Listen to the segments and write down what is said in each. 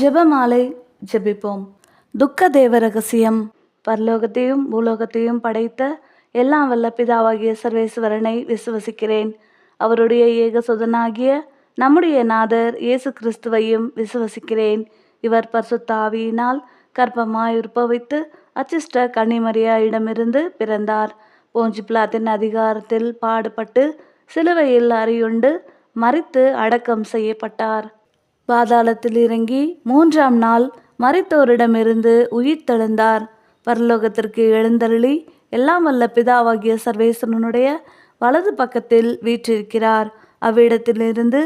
ஜெபமாலை ஜெபிப்போம். துக்க தேவ ரகசியம் பரலோகத்தையும் பூலோகத்தையும் படைத்த எல்லாம் வல்ல பிதாவாகிய சர்வேஸ்வரனை விசுவசிக்கிறேன். அவருடைய ஏகசுதனாகிய நம்முடைய நாதர் இயேசு கிறிஸ்துவையும் விசுவசிக்கிறேன். இவர் பர்சுத்தாவியினால் கர்ப்பமாய் உற்பவித்து அச்சிஷ்ட கன்னிமரியாயிடமிருந்து பிறந்தார். போஞ்சி பிளாத்தின் அதிகாரத்தில் பாடுபட்டு சிலுவையில் அறியுண்டு மறித்து அடக்கம் செய்யப்பட்டார். பாதாளத்தில் இறங்கி மூன்றாம் நாள் மறைத்தோரிடமிருந்து உயிர் தெழுந்தார் பரலோகத்திற்கு எழுந்தருளி எல்லாம் வல்ல பிதாவாகிய சர்வேஸ்வரனுடைய வலது பக்கத்தில் வீற்றிருக்கிறார். அவ்விடத்திலிருந்து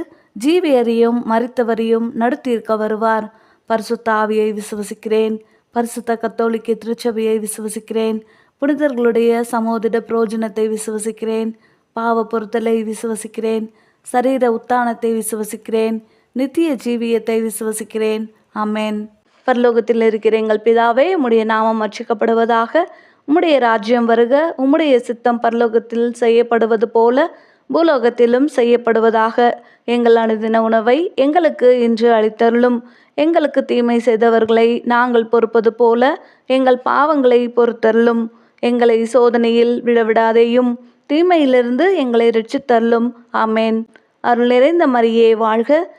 ஜீவியரையும் மறித்தவரையும் நடுத்தீர்க்க வருவார். பரிசுத்த ஆவியை விசுவசிக்கிறேன். பரிசுத்த கத்தோலிக்க திருச்சபையை விசுவசிக்கிறேன். புனிதர்களுடைய சமோதிட புரோஜனத்தை விசுவசிக்கிறேன். பாவ பொருத்தலை விசுவசிக்கிறேன். சரீர உத்தானத்தை விசுவசிக்கிறேன். நித்திய ஜீவியத்தை விசுவசிக்கிறேன். அமேன் பரலோகத்தில் இருக்கிற எங்கள் பிதாவே உம்முடைய நாமம் அர்ச்சிக்கப்படுவதாக உம்முடைய ராஜ்யம் வருக உம்முடைய சித்தம் பரலோகத்தில் செய்யப்படுவது போல பூலோகத்திலும் செய்யப்படுவதாக. எங்கள் அனுதின உணவை எங்களுக்கு இன்று அளித்தருளும். எங்களுக்கு தீமை செய்தவர்களை நாங்கள் பொறுப்பது போல எங்கள் பாவங்களை பொறுத்தருளும். எங்களை சோதனையில் விழவிடாதேயும் தீமையிலிருந்து எங்களை ரட்சித்தருளும். ஆமேன். அருள் நிறைந்த மரியே வாழ்க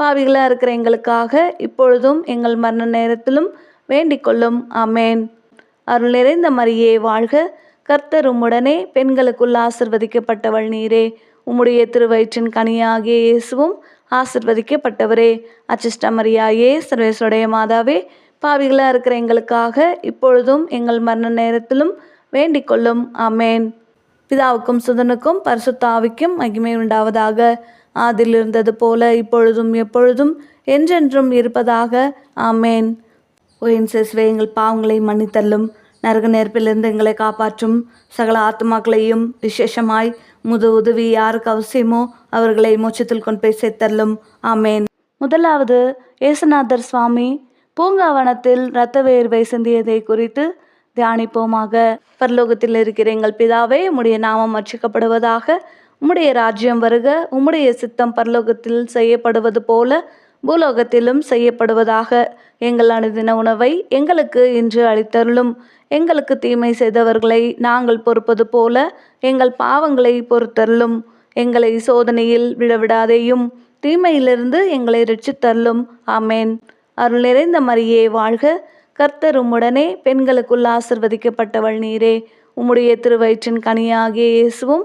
பாவிகளாக இருக்கிற எங்களுக்காக இப்பொழுதும் எங்கள் மரண நேரத்திலும் வேண்டிக் கொள்ளும். அருள் நிறைந்த மரியே வாழ்க. கர்த்தர் உம்முடனே பெண்களுக்குள் ஆசிர்வதிக்கப்பட்டவள் நீரே. உம்முடைய திருவயிற்றின் கனியாகிய இயேசுவும் ஆசிர்வதிக்கப்பட்டவரே. அச்சிஷ்ட மரியாயே சர்வேசுடைய மாதாவே பாவிகளாக இருக்கிற எங்களுக்காக இப்பொழுதும் எங்கள் மரண நேரத்திலும் வேண்டிக் கொள்ளும். பிதாவுக்கும் சுதனுக்கும் பரிசுத்தாவிக்கும் மகிமை உண்டாவதாக. அதில் இருந்தது போல இப்பொழுதும் எப்பொழுதும் என்றென்றும் இருப்பதாக. ஆமேன். ஓயின் சேசுவே எங்கள் பாவங்களை மன்னித்தள்ளும். நரக நெருப்பிலிருந்து எங்களை காப்பாற்றும். சகல ஆத்மாக்களையும் விசேஷமாய் முது உதவி யாருக்கு அவசியமோ அவர்களை மோச்சத்தில் கொண்டு போய் சேர்த்தள்ளும். ஆமேன். முதலாவது ஏசுநாதர் சுவாமி பூங்காவனத்தில் இரத்த வேர்வை சிந்தியதை குறித்து தியானிப்போமாக. பரலோகத்தில் இருக்கிற எங்கள் பிதாவே உடைய நாமம் அச்சிக்கப்படுவதாக உம்முடைய ராஜ்யம் வருக உம்முடைய சித்தம் பரலோகத்தில் செய்யப்படுவது போல பூலோகத்திலும் செய்யப்படுவதாக. எங்கள் அனுதின உணவை எங்களுக்கு இன்று அளித்தருளும். எங்களுக்கு தீமை செய்தவர்களை நாங்கள் பொறுப்பது போல எங்கள் பாவங்களை பொறுத்தருளும். எங்களை சோதனையில் விடவிடாதேயும் தீமையிலிருந்து எங்களை ரட்சித்தருளும். ஆமேன். அருள் நிறைந்த மரியே வாழ்க. கர்த்தர் உம்முடனே பெண்களுக்குள் ஆசிர்வதிக்கப்பட்டவள் நீரே. உம்முடைய திருவயிற்றின் கனியாகிய இயேசுவும்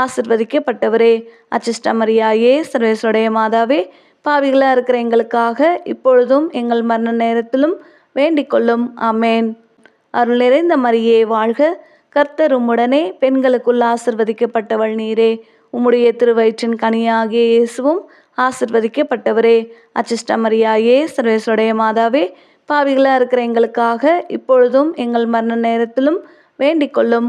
ஆசிர்வதிக்கப்பட்டவரே. அச்சிஷ்ட மரியாயே சர்வேசுடைய மாதாவே பாவிகளாக இருக்கிற எங்களுக்காக இப்பொழுதும் எங்கள் மரண நேரத்திலும் வேண்டிக் கொள்ளும். அருள் நிறைந்த மரியே வாழ்க கர்த்தரும் உடனே பெண்களுக்குள் ஆசிர்வதிக்கப்பட்டவள் நீரே. உம்முடைய திருவயிற்றின் கனியாகிய இயேசுவும் ஆசிர்வதிக்கப்பட்டவரே. அச்சிஷ்ட மரியாயே சர்வேசுடைய மாதாவே பாவிகளாக இருக்கிற எங்களுக்காக இப்பொழுதும் எங்கள் மரண நேரத்திலும் வேண்டிக் கொள்ளும்.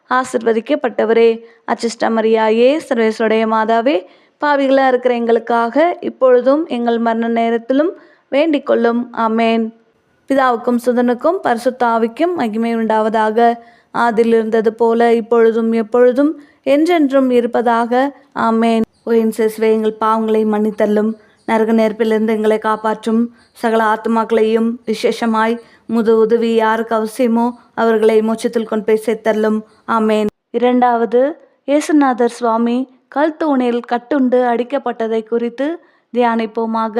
ஆசிர்வதிக்கப்பட்டவரே. அச்சிஷ்ட மரியாயே மாதாவே பாவிகளாக இருக்கிற எங்களுக்காக இப்பொழுதும் எங்கள் மரண நேரத்திலும் வேண்டிக் கொள்ளும். ஆமேன். பிதாவுக்கும் சுதனுக்கும் பரிசுத்தாவிக்கும் மகிமை உண்டாவதாக. ஆதில் இருந்தது போல இப்பொழுதும் எப்பொழுதும் என்றென்றும் இருப்பதாக. ஆமேன். ஓயின் சேசுவே எங்கள் பாவங்களை மன்னித்தள்ளும். நரக நெருப்பிலிருந்து எங்களை காப்பாற்றும். சகல ஆத்மாக்களையும் விசேஷமாய் முது உதவி யாருக்கு அவசியமோ அவர்களை மோட்சத்தில் கொண்டு போய் சேர்த்தள்ளும் ஆமேன். இரண்டாவது இயேசுநாதர் சுவாமி கல் தூணில் கட்டுண்டு அடிக்கப்பட்டதை குறித்து தியானிப்போமாக.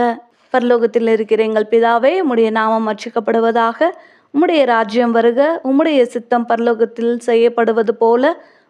பரலோகத்தில் இருக்கிற எங்கள் பிதாவே உம்முடைய நாமம் அர்ச்சிக்கப்படுவதாக உம்முடைய ராஜ்யம் வருக உம்முடைய சித்தம் பரலோகத்தில் செய்யப்படுவது போல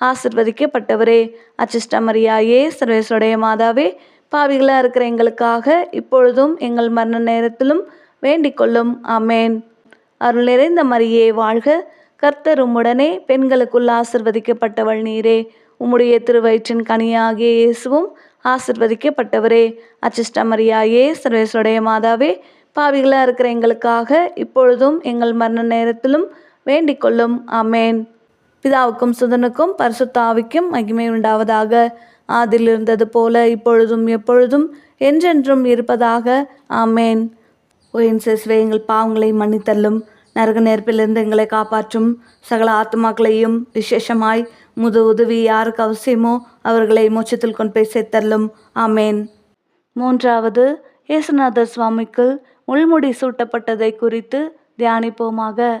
ஆசிர்வதிக்கப்பட்டவரே. அச்சிஷ்ட மரியாயே சர்வேசுடைய மாதாவே பாவிகளாக இருக்கிற எங்களுக்காக இப்பொழுதும் எங்கள் மரண நேரத்திலும் வேண்டிக் கொள்ளும் அமேன் அருள் நிறைந்த மரியே வாழ்க. கர்த்தர் உம்முடனே பெண்களுக்குள் ஆசிர்வதிக்கப்பட்டவள் நீரே. உம்முடைய திருவயிற்றின் கனியாகிய இயேசுவும் ஆசிர்வதிக்கப்பட்டவரே. அச்சிஷ்டமரியாயே சர்வேசுடைய மாதாவே பாவிகளாக இருக்கிற எங்களுக்காக இப்பொழுதும் எங்கள் மரண நேரத்திலும் வேண்டிக் கொள்ளும் அமேன் பிதாவுக்கும் சுதனுக்கும் பரிசுத்தாவிக்கும் மகிமை உண்டாவதாக. ஆதில் இருந்தது போல இப்பொழுதும் எப்பொழுதும் என்றென்றும் இருப்பதாக. ஆமேன். ஓ என் எங்கள் பாவங்களை மன்னித்தள்ளும். நரக நெருப்பிலிருந்து எங்களை காப்பாற்றும். சகல ஆத்மாக்களையும் விசேஷமாய் முது உதவி யாருக்கு அவசியமோ அவர்களை மோச்சத்தில் கொண்டு போய் சேர்த்தள்ளும். ஆமேன். மூன்றாவது இயேசுநாதர் சுவாமிக்கு முள்முடி சூட்டப்பட்டதை குறித்து தியானிப்போமாக.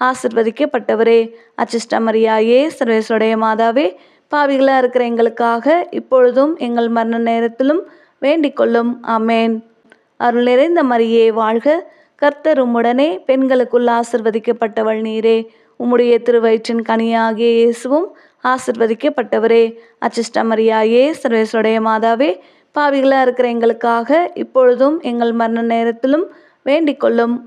ஆசிர்வதிக்கப்பட்டவரே. அச்சிஷ்டமரியாயே சர்வேசுடைய மாதாவே பாவிகளாக இருக்கிற எங்களுக்காக இப்பொழுதும் எங்கள் மரண நேரத்திலும் வேண்டிக் கொள்ளும். அருள் நிறைந்த மரியே வாழ்க. கர்த்தர் உம்முடனே பெண்களுக்குள் ஆசிர்வதிக்கப்பட்டவள் நீரே. உம்முடைய திருவயிற்றின் கனியாகிய இயேசுவும் ஆசிர்வதிக்கப்பட்டவரே. அச்சிஷ்டமரியாயே சர்வேசுடைய மாதாவே பாவிகளாக இருக்கிற எங்களுக்காக இப்பொழுதும் எங்கள் மரண நேரத்திலும் வேண்டிக் கொள்ளும்.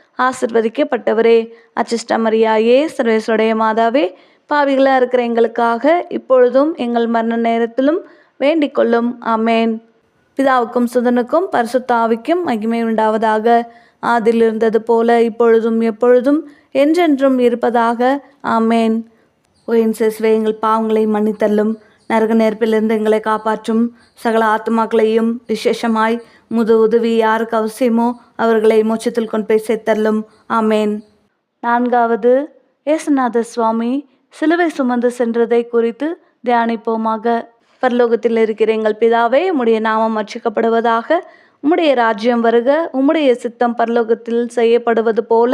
ஆசிர்வதிக்கப்பட்டவரே. அச்சிஷ்டமரியாயே சர்வேஸ்வருடைய மாதாவே பாவிகளாக இருக்கிற எங்களுக்காக இப்பொழுதும் எங்கள் மரண நேரத்திலும் வேண்டிக் கொள்ளும். அமேன் பிதாவுக்கும் சுதனுக்கும் பரிசுத்தாவிக்கும் மகிமை உண்டாவதாக. ஆதில் இருந்தது போல இப்பொழுதும் எப்பொழுதும் என்றென்றும் இருப்பதாக. ஆமேன். ஓ என் எங்கள் பாவங்களை மன்னித்தள்ளும். நரக நெருப்பிலிருந்து எங்களை காப்பாற்றும். சகல ஆத்மாக்களையும் விசேஷமாய் முது உதவி யாருக்கு அவசியமோ அவர்களை மோட்சத்தில் கொண்டு போய் சேர்த்தள்ளும் ஆமேன். நான்காவது ஏசுநாத சுவாமி சிலுவை சுமந்து சென்றதை குறித்து தியானிப்போமாக. பரலோகத்தில் இருக்கிற எங்கள் பிதாவே உம்முடைய நாமம் அர்ச்சிக்கப்படுவதாக உம்முடைய ராஜ்யம் வருக உம்முடைய சித்தம் பரலோகத்தில் செய்யப்படுவது போல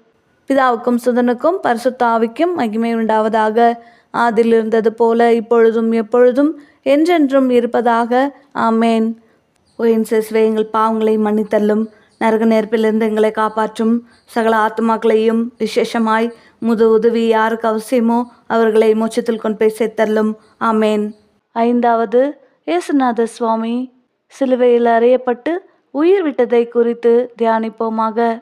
பிதாவுக்கும் சுதனுக்கும் பரிசுத்தாவிக்கும் மகிமை உண்டாவதாக ஆதில் இருந்தது போல இப்பொழுதும் எப்பொழுதும் என்றென்றும் இருப்பதாக. ஆமேன். ஓயின் சேசுவே எங்கள் பாவங்களை மன்னித்தள்ளும். நரக நெருப்பிலிருந்து எங்களை காப்பாற்றும். சகல ஆத்மாக்களையும் விசேஷமாய் முது உதவி யாருக்கு அவசியமோ அவர்களை மோச்சத்தில் கொண்டு போய் சேர்த்தள்ளும். ஆமேன். ஐந்தாவது இயேசுநாத சுவாமி சிலுவையில் அறையப்பட்டு உயிர் விட்டதை குறித்து தியானிப்போமாக.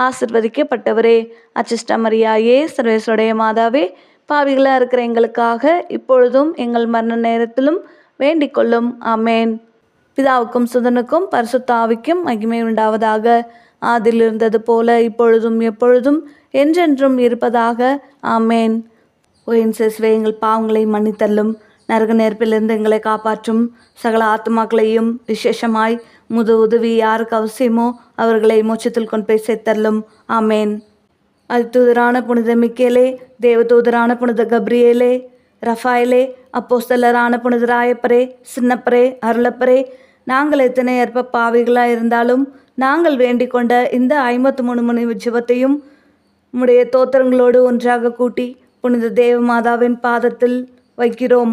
ஆசிர்வதிக்கப்பட்டவரே. அச்சிஷ்ட மரியாயே சர்வேசுடைய மாதாவே பாவிகளாக இருக்கிற எங்களுக்காக இப்பொழுதும் எங்கள் மரண நேரத்திலும் வேண்டிக் கொள்ளும். அமேன் பிதாவுக்கும் சுதனுக்கும் பரிசுத்தாவிக்கும் மகிமை உண்டாவதாக. ஆதில் இருந்தது போல இப்பொழுதும் எப்பொழுதும் என்றென்றும் இருப்பதாக. ஆமேன். ஓயின் சிசுவே எங்கள் பாவங்களை மன்னித்தள்ளும். நரக நெருப்பிலிருந்து எங்களை காப்பாற்றும் சகல ஆத்மாக்களையும் விசேஷமாய் முது உதவி யாருக்கு அவசியமோ அவர்களை மோட்சத்தில் கொண்டு போய் சேர்த்தள்ளும் ஆமேன். அதிதூதரான புனித மிக்கேலே தேவதூதரான புனித கப்ரியேலே ரஃபாயிலே அப்போஸ்தலரான புனித ராயப்பரே சின்னப்பரே அருளப்பரே நாங்கள் எத்தனை ஏற்ப பாவிகளாக இருந்தாலும் நாங்கள் வேண்டிக் கொண்ட இந்த ஐம்பத்து மூணு மணி ஜெபத்தையும் உம்முடைய தோத்திரங்களோடு ஒன்றாக கூட்டி புனித தேவ மாதாவின் பாதத்தில் வைக்கிறோம்.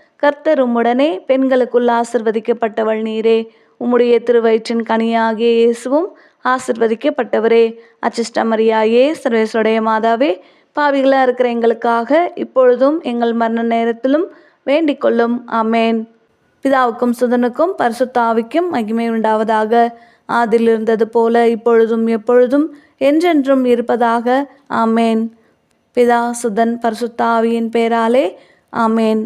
கர்த்தர் உம்முடனே பெண்களுக்குள் ஆசிர்வதிக்கப்பட்டவள் நீரே. உம்முடைய திருவயிற்றின் கனியாகிய இயேசுவும் ஆசிர்வதிக்கப்பட்டவரே. அச்சிஷ்டமரியாயே சர்வேஸ்வடைய மாதாவே பாவிகளாக இருக்கிற எங்களுக்காக இப்பொழுதும் எங்கள் மரண நேரத்திலும் வேண்டிக் கொள்ளும் அமேன் பிதாவுக்கும் சுதனுக்கும் பரிசுத்தாவிக்கும் மகிமை உண்டாவதாக. ஆதில் இருந்தது போல இப்பொழுதும் எப்பொழுதும் என்றென்றும் இருப்பதாக. ஆமேன். பிதா சுதன் பரிசுத்தாவியின் பேராலே ஆமேன்.